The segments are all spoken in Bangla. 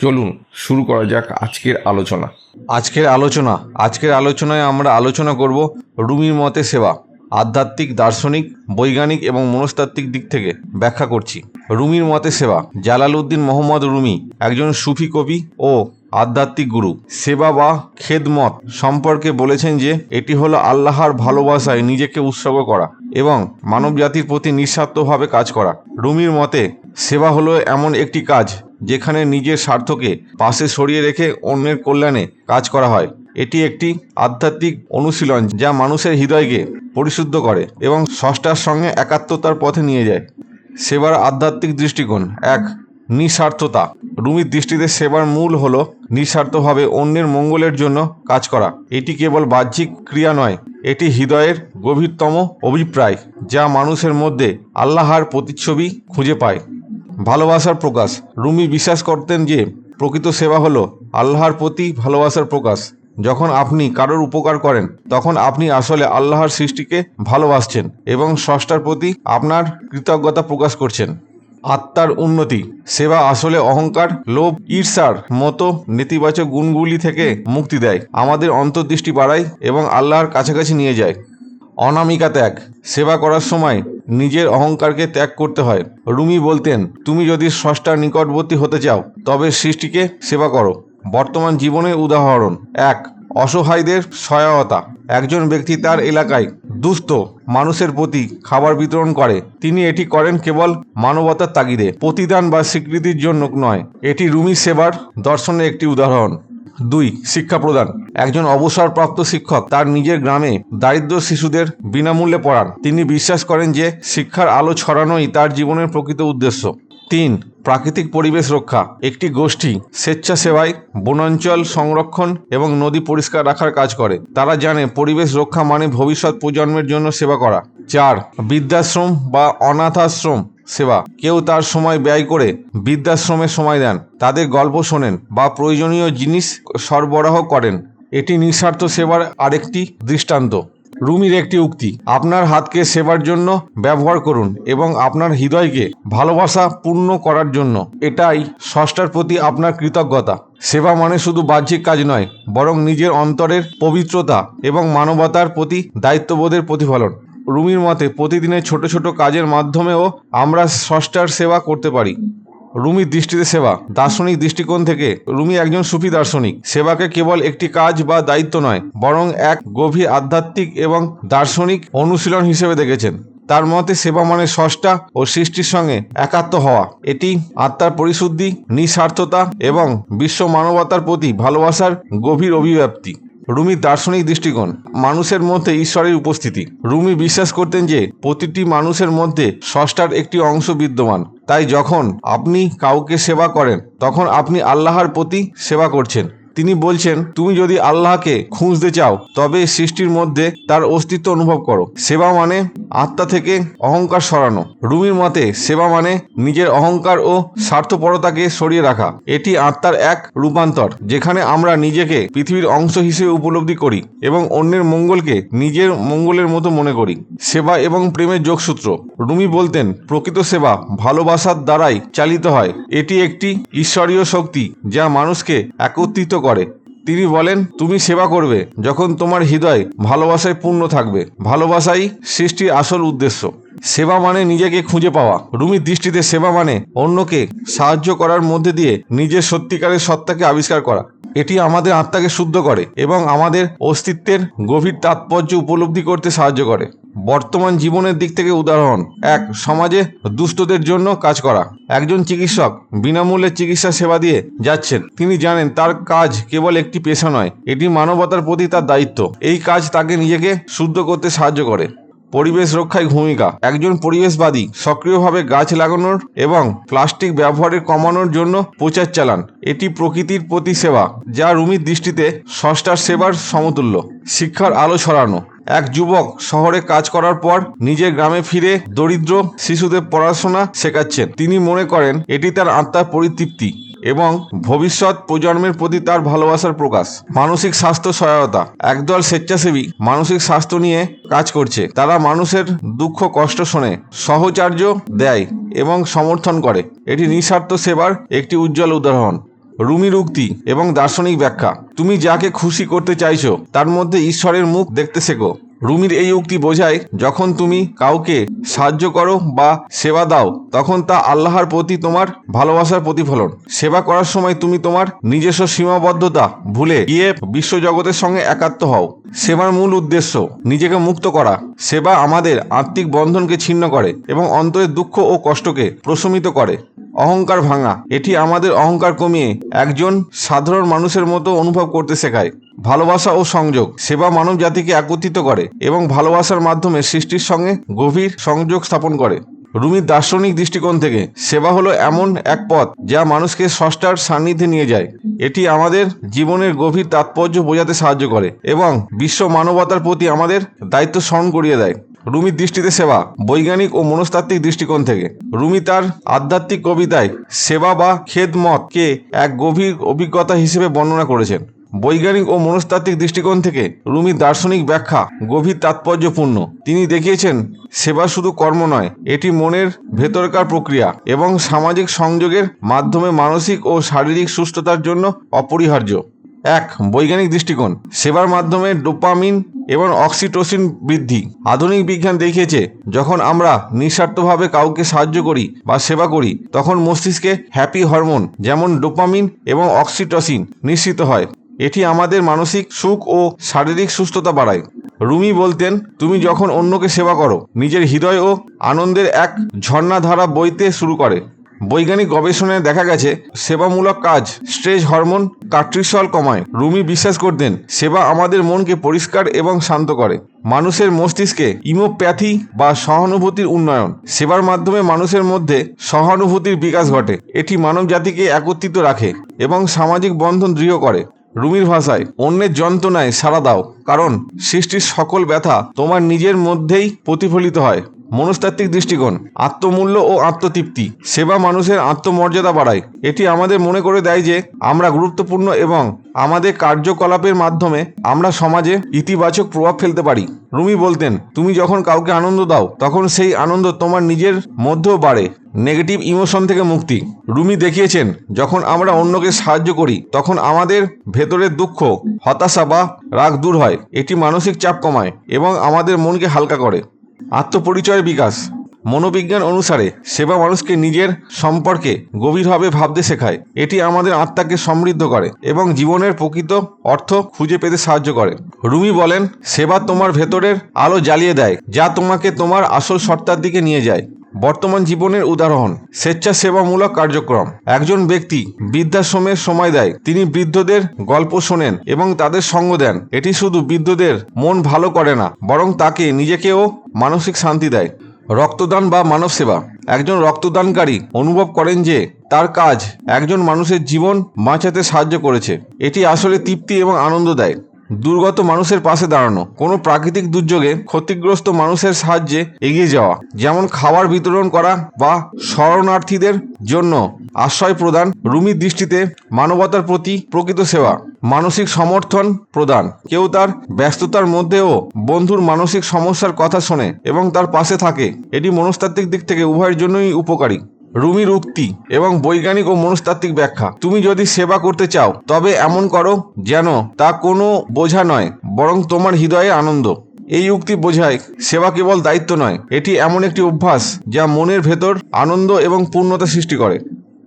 চলুন, শুরু করা যাক আজকের আলোচনা। আজকের আলোচনা, আজকের আলোচনায় আমরা আলোচনা করব রুমির মতে সেবা, আধ্যাত্মিক, দার্শনিক, বৈজ্ঞানিক এবং মনস্তাত্ত্বিক দিক থেকে ব্যাখ্যা করছি। রুমির মতে সেবা, জালালউদ্দিন মোহাম্মদ রুমি একজন সুফি কবি ও আধ্যাত্মিক গুরু। সেবা বা খেদমত সম্পর্কে বলেছেন যে, এটি হলো আল্লাহর ভালোবাসায় নিজেকে উৎসর্গ করা এবং মানব জাতির প্রতি নিঃস্বার্থভাবে কাজ করা। রুমির মতে সেবা হলো এমন একটি কাজ যেখানে নিজের স্বার্থকে পাশে সরিয়ে রেখে অন্যের কল্যাণে কাজ করা হয়। এটি একটি আধ্যাত্মিক অনুশীলন যা মানুষের হৃদয়কে পরিশুদ্ধ করে এবং ষষ্ঠার সঙ্গে একাত্মতার পথে নিয়ে যায়। সেবার আধ্যাত্মিক দৃষ্টিকোণ এক, নিঃস্বার্থতা। রুমির দৃষ্টিতে সেবার মূল হলো নিঃস্বার্থভাবে অন্যের মঙ্গলের জন্য কাজ করা। এটি কেবল বাহ্যিক ক্রিয়া নয়, এটি হৃদয়ের গভীরতম অভিপ্রায় যা মানুষের মধ্যে আল্লাহর প্রতিচ্ছবি খুঁজে পায়। ভালোবাসার প্রকাশ। রুমি বিশ্বাস করতেন যে, প্রকৃত সেবা হলো আল্লাহর প্রতি ভালোবাসার প্রকাশ। যখন আপনি কারোর উপকার করেন, তখন আপনি আসলে আল্লাহর সৃষ্টিকে ভালোবাসছেন এবং স্রষ্টার প্রতি আপনার কৃতজ্ঞতা প্রকাশ করছেন। আত্মার উন্নতি। সেবা আসলে অহংকার, লোভ, ঈর্ষার মতো নেতিবাচক গুণগুলি থেকে মুক্তি দেয়, আমাদের অন্তর্দৃষ্টি বাড়ায় এবং আল্লাহর কাছাকাছি নিয়ে যায়। অনামিকা ত্যাগ। সেবা করার সময় নিজের অহংকারকে ত্যাগ করতে হয়। রুমি বলতেন, তুমি যদি স্রষ্টার নিকটবর্তী হতে চাও, তবে সৃষ্টিকে সেবা করো। বর্তমান জীবনের উদাহরণ, এক, অসহায়দের সহায়তা। একজন ব্যক্তি তার এলাকায় দুস্থ মানুষের প্রতি খাবার বিতরণ করে। তিনি এটি করেন কেবল মানবতার তাগিদে, প্রতিদান বা স্বীকৃতির জন্য নয়। এটি রুমি সেবার দর্শনের একটি উদাহরণ। দুই, শিক্ষা প্রদান। একজন অবসরপ্রাপ্ত শিক্ষক তার নিজের গ্রামে দারিদ্র শিশুদের বিনামূল্যে পড়ান। তিনি বিশ্বাস করেন যে শিক্ষার আলো ছড়ানোই তার জীবনের প্রকৃত উদ্দেশ্য। তিন, প্রাকৃতিক পরিবেশ রক্ষা। একটি গোষ্ঠী স্বেচ্ছাসেবায় বনাঞ্চল সংরক্ষণ এবং নদী পরিষ্কার রাখার কাজ করে। তারা জানে পরিবেশ রক্ষা মানে ভবিষ্যৎ প্রজন্মের জন্য সেবা করা। চার, বৃদ্ধাশ্রম বা অনাথাশ্রম। সেবা। কেউ তার সময় ব্যয় করে বৃদ্ধাশ্রমে সময় দেন। তাদের গল্প শোনেন বা প্রয়োজনীয় জিনিস সরবরাহ করেন। এটি নিঃস্বার্থ সেবার আরেকটি দৃষ্টান্ত। রুমির একটি উক্তি, আপনার হাতকে সেবার জন্য ব্যবহার করুন এবং আপনার হৃদয়কে ভালোবাসা পূর্ণ করার জন্য। এটাই ষষ্ঠার প্রতি আপনার কৃতজ্ঞতা। সেবা মানে শুধু বাহ্যিক কাজ নয়, বরং নিজের অন্তরের পবিত্রতা এবং মানবতার প্রতি দায়িত্ববোধের প্রতিফলন। রুমির মতে প্রতিদিনের ছোট ছোট কাজের মাধ্যমেও আমরা ষষ্ঠার সেবা করতে পারি। রুমির দৃষ্টিতে সেবা। দার্শনিক দৃষ্টিকোণ থেকে রুমি একজন সুফি দার্শনিক। সেবাকে কেবল একটি কাজ বা দায়িত্ব নয়, বরং এক গভীর আধ্যাত্মিক এবং দার্শনিক অনুশীলন হিসেবে দেখেছেন। তার মতে সেবা মানে স্রষ্টা ও সৃষ্টির সঙ্গে একাত্ম হওয়া। এটি আত্মার পরিশুদ্ধি, নিঃস্বার্থতা এবং বিশ্ব মানবতার প্রতি ভালোবাসার গভীর অভিব্যক্তি। রুমির দার্শনিক দৃষ্টিকোণ, মানুষের মধ্যে ঈশ্বরের উপস্থিতি। রুমি বিশ্বাস করতেন যে, প্রতিটি মানুষের মধ্যে ষষ্ঠার একটি অংশ বিদ্যমান। তাই যখন আপনি কাউকে সেবা করেন, তখন আপনি আল্লাহর প্রতি সেবা করছেন। তিনি বলছেন, তুমি যদি আল্লাহকে খুঁজতে চাও, তবে সৃষ্টির মধ্যে তার অস্তিত্ব অনুভব করো। সেবা মানে আত্মা থেকে অহংকার সরানো। রুমির মতে, সেবা মানে নিজের অহংকার ও স্বার্থপরতাকে সরিয়ে রাখা। এটি আত্মার এক রূপান্তর, যেখানে আমরা নিজেকে পৃথিবীর অংশ হিসেবে উপলব্ধি করি এবং অন্যের মঙ্গলকে নিজের মঙ্গলের মতো মনে করি। সেবা এবং প্রেমের যোগসূত্র। রুমি বলতেন, প্রকৃত সেবা ভালোবাসার দ্বারাই চালিত হয়। এটি একটি ঈশ্বরীয় শক্তি যা মানুষকে একত্রিত করে। তিনি বলেন, তুমি সেবা করবে যখন তোমার হৃদয় ভালোবাসায় পূর্ণ থাকবে। ভালোবাসাই সৃষ্টির আসল উদ্দেশ্য। সেবা মানে নিজেকে খুঁজে পাওয়া। রুমির দৃষ্টিতে সেবা মানে অন্যকে সাহায্য করার মধ্যে দিয়ে নিজের সত্যিকারের সত্তাকে আবিষ্কার করা। এটি আমাদের আত্মাকে শুদ্ধ করে এবং আমাদের অস্তিত্বের গভীর তাৎপর্য উপলব্ধি করতে সাহায্য করে। বর্তমান জীবনের দিক থেকে উদাহরণ, এক, সমাজে দুস্থদের জন্য কাজ করা। একজন চিকিৎসক বিনামূল্যে চিকিৎসা সেবা দিয়ে যাচ্ছেন। তিনি জানেন তার কাজ কেবল একটি পেশা নয়, এটি মানবতার প্রতি তার দায়িত্ব। এই কাজ তাকে নিজেকে শুদ্ধ করতে সাহায্য করে। পরিবেশ রক্ষায় ভূমিকা, একজন পরিবেশবাদী, সক্রিয়ভাবে গাছ লাগানোর এবং প্লাস্টিক ব্যবহারের কমানোর জন্য প্রচার চালান। এটি প্রকৃতির প্রতি সেবা, যা রুমির দৃষ্টিতে ষষ্ঠার সেবার সমতুল্য। শিক্ষার আলো ছড়ানো। এক যুবক শহরে কাজ করার পর নিজের গ্রামে ফিরে দরিদ্র শিশুদের পড়াশোনা শেখাচ্ছেন। তিনি মনে করেন, এটি তার আত্মার পরিতৃপ্তি এবং ভবিষ্যৎ প্রজন্মের প্রতি তার ভালোবাসার প্রকাশ। মানসিক স্বাস্থ্য সহায়তা। একদল স্বেচ্ছাসেবী মানসিক স্বাস্থ্য নিয়ে কাজ করছে। তারা মানুষের দুঃখ কষ্ট শোনে, সহচার্য দেয় এবং সমর্থন করে। এটি নিঃস্বার্থ সেবার একটি উজ্জ্বল উদাহরণ। রুমির উক্তি এবং দার্শনিক ব্যাখ্যা। তুমি যাকে খুশি করতে চাইছো, তার মধ্যে ঈশ্বরের মুখ দেখতে শেখো। রুমির এই উক্তি বোঝায়, যখন তুমি কাউকে সাহায্য করো বা সেবা দাও, তখন তা আল্লাহর প্রতি তোমার ভালোবাসার প্রতিফলন। সেবা করার সময় তুমি তোমার নিজস্ব সীমাবদ্ধতা ভুলে গিয়ে বিশ্বজগতের সঙ্গে একাত্ম হও। সেবার মূল উদ্দেশ্য, নিজেকে মুক্ত করা। সেবা আমাদের আত্মিক বন্ধনকে ছিন্ন করে এবং অন্তরের দুঃখ ও কষ্টকে প্রশমিত করে। অহংকার ভাঙা, এটি আমাদের অহংকার কমিয়ে একজন সাধারণ মানুষের মতো অনুভব করতে শেখায়। ভালোবাসা ও সংযোগ, সেবা মানব জাতিকে একত্রিত করে এবং ভালোবাসার মাধ্যমে সৃষ্টির সঙ্গে গভীর সংযোগ স্থাপন করে। রুমির দার্শনিক দৃষ্টিকোণ থেকে, সেবা হলো এমন এক পথ যা মানুষকে ষষ্ঠার সান্নিধ্যে নিয়ে যায়। এটি আমাদের জীবনের গভীর তাৎপর্য বোঝাতে সাহায্য করে এবং বিশ্ব মানবতার প্রতি আমাদের দায়িত্ব স্মরণ করিয়ে দেয়। রুমির দৃষ্টিতে সেবা, বৈজ্ঞানিক ও মনস্তাত্ত্বিক দৃষ্টিকোণ থেকে। রুমি তার আধ্যাত্মিক কবিতায় সেবা বা খেদমতকে এক গভীর অভিজ্ঞতা হিসেবে বর্ণনা করেছেন। বৈজ্ঞানিক ও মনস্তাত্ত্বিক দৃষ্টিকোণ থেকে রুমির দার্শনিক ব্যাখ্যা গভীর তাৎপর্যপূর্ণ। তিনি দেখিয়েছেন, সেবা শুধু কর্ম নয়, এটি মনের ভেতরকার প্রক্রিয়া এবং সামাজিক সংযোগের মাধ্যমে মানসিক ও শারীরিক সুস্থতার জন্য অপরিহার্য। এক, বৈজ্ঞানিক দৃষ্টিকোণ। সেবার মাধ্যমে ডোপামিন এবং অক্সিটোসিন বৃদ্ধি। আধুনিক বিজ্ঞান দেখিয়েছে, যখন আমরা নিঃস্বার্থভাবে কাউকে সাহায্য করি বা সেবা করি, তখন মস্তিষ্কে হ্যাপি হরমোন, যেমন ডোপামিন এবং অক্সিটোসিন, নিঃসৃত হয়। এটি আমাদের মানসিক সুখ ও শারীরিক সুস্থতা বাড়ায়। রুমি বলতেন, তুমি যখন অন্যকে সেবা করো, নিজের হৃদয় ও আনন্দের এক ঝর্ণাধারা বইতে শুরু করে। বৈজ্ঞানিক গবেষণায় দেখা গেছে, সেবামূলক কাজ, স্ট্রেস হরমোন কার্ট্রিসল কমায়। রুমি বিশ্বাস করতেন, সেবা আমাদের মনকে পরিষ্কার এবং শান্ত করে। মানুষের মস্তিষ্কে ইমোপ্যাথি বা সহানুভূতির উন্নয়ন। সেবার মাধ্যমে মানুষের মধ্যে সহানুভূতির বিকাশ ঘটে। এটি মানব জাতিকে একত্রিত রাখে এবং সামাজিক বন্ধন দৃঢ় করে। রুমির ভাষায়, অন্যের যন্ত্রণায় সাড়া দাও, কারণ সৃষ্টির সকল ব্যথা তোমার নিজের মধ্যেই প্রতিফলিত হয়। মনস্তাত্ত্বিক দৃষ্টিকোণ, আত্মমূল্য ও আত্মতৃপ্তি। সেবা মানুষের আত্মমর্যাদা বাড়ায়। এটি আমাদের মনে করে দেয় যে, আমরা গুরুত্বপূর্ণ এবং আমাদের কার্যকলাপের মাধ্যমে আমরা সমাজে ইতিবাচক প্রভাব ফেলতে পারি। রুমি বলতেন, তুমি যখন কাউকে আনন্দ দাও, তখন সেই আনন্দ তোমার নিজের মধ্যেও বাড়ে, নেগেটিভ ইমোশন থেকে মুক্তি। রুমি দেখিয়েছেন, যখন আমরা অন্যকে সাহায্য করি, তখন আমাদের ভেতরের দুঃখ, হতাশা বা রাগ দূর হয়। এটি মানসিক চাপ কমায় এবং আমাদের মনকে হালকা করে। আত্মপরিচয়ের বিকাশ। মনোবিজ্ঞান অনুসারে সেবা মানুষকে নিজের সম্পর্কে গভীরভাবে ভাবতে শেখায়। এটি আমাদের আত্মাকে সমৃদ্ধ করে এবং জীবনের প্রকৃত অর্থ খুঁজে পেতে সাহায্য করে। রুমি বলেন, সেবা তোমার ভেতরের আলো জ্বালিয়ে দেয়, যা তোমাকে তোমার আসল সত্তার দিকে নিয়ে যায়। বর্তমান জীবনের উদাহরণ, স্বেচ্ছাসেবামূলক কার্যক্রম। একজন ব্যক্তি বৃদ্ধাশ্রমের সময় দেয়, তিনি বৃদ্ধদের গল্প শোনেন এবং তাদের সঙ্গ দেন। এটি শুধু বৃদ্ধদের মন ভালো করে না, বরং তাকে নিজেকেও মানসিক শান্তি দেয়। রক্তদান বা মানব সেবা। একজন রক্তদানকারী অনুভব করেন যে তার কাজ একজন মানুষের জীবন বাঁচাতে সাহায্য করেছে। এটি আসলে তৃপ্তি এবং আনন্দ দেয়। দুর্গত মানুষের পাশে দাঁড়ানো, কোনো প্রাকৃতিক দুর্যোগে ক্ষতিগ্রস্ত মানুষের সাহায্যে এগিয়ে যাওয়া, যেমন খাবার বিতরণ করা বা শরণার্থীদের জন্য আশ্রয় প্রদান রুমির দৃষ্টিতে মানবতার প্রতি প্রকৃত সেবা, মানসিক সমর্থন প্রদান। কেউ তার ব্যস্ততার মধ্যেও বন্ধুর মানসিক সমস্যার কথা শোনে এবং তার পাশে থাকে। এটি মনস্তাত্ত্বিক দিক থেকে উভয়ের জন্যই উপকারী। রুমির উক্তি এবং বৈজ্ঞানিক ও মনস্তাত্ত্বিক ব্যাখ্যা। তুমি যদি সেবা করতে চাও, তবে এমন করো যেন তা কোনো বোঝা নয়, বরং তোমার হৃদয়ে আনন্দ। এই উক্তি বোঝায়, সেবা কেবল দায়িত্ব নয়, এটি এমন একটি অভ্যাস যা মনের ভেতর আনন্দ এবং পূর্ণতা সৃষ্টি করে।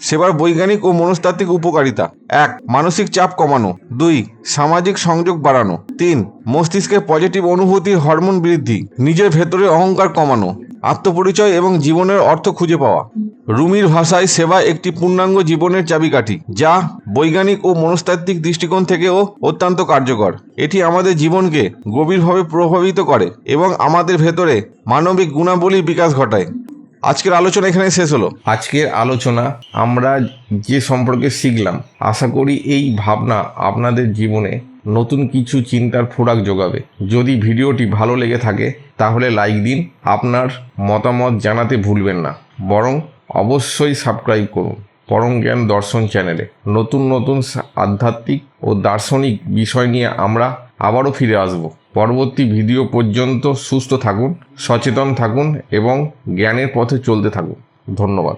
সেবার বৈজ্ঞানিক ও মনস্তাত্ত্বিক উপকারিতা। এক, মানসিক চাপ কমানো। দুই, সামাজিক সংযোগ বাড়ানো। তিন মস্তিষ্কে পজিটিভ অনুভূতির হরমোন বৃদ্ধি। নিজের ভেতরে অহংকার কমানো। আত্মপরিচয় এবং জীবনের অর্থ খুঁজে পাওয়া। রুমির ভাষায় সেবা একটি পূর্ণাঙ্গ জীবনের চাবিকাঠি, যা বৈজ্ঞানিক ও মনস্তাত্ত্বিক দৃষ্টিকোণ থেকেও অত্যন্ত কার্যকর। এটি আমাদের জীবনকে গভীরভাবে প্রভাবিত করে এবং আমাদের ভেতরে মানবিক গুণাবলীর বিকাশ ঘটায়। আজকের আলোচনা এখানে শেষ হলো। আজকের আলোচনা আমরা যে সম্পর্কে শিখলাম, আশা করি এই ভাবনা আপনাদের জীবনে নতুন কিছু চিন্তার ফোরাক যোগাবে। যদি ভিডিওটি ভালো লেগে থাকে, তাহলে লাইক দিন। আপনার মতামত জানাতে ভুলবেন না। বরং অবশ্যই সাবস্ক্রাইব করুন। পরম জ্ঞান দর্শন চ্যানেলে নতুন নতুন আধ্যাত্মিক ও দার্শনিক বিষয় নিয়ে আমরা আবারও ফিরে আসব। পরবর্তী ভিডিও পর্যন্ত সুস্থ থাকুন, সচেতন থাকুন এবং জ্ঞানের পথে চলতে থাকুন। ধন্যবাদ।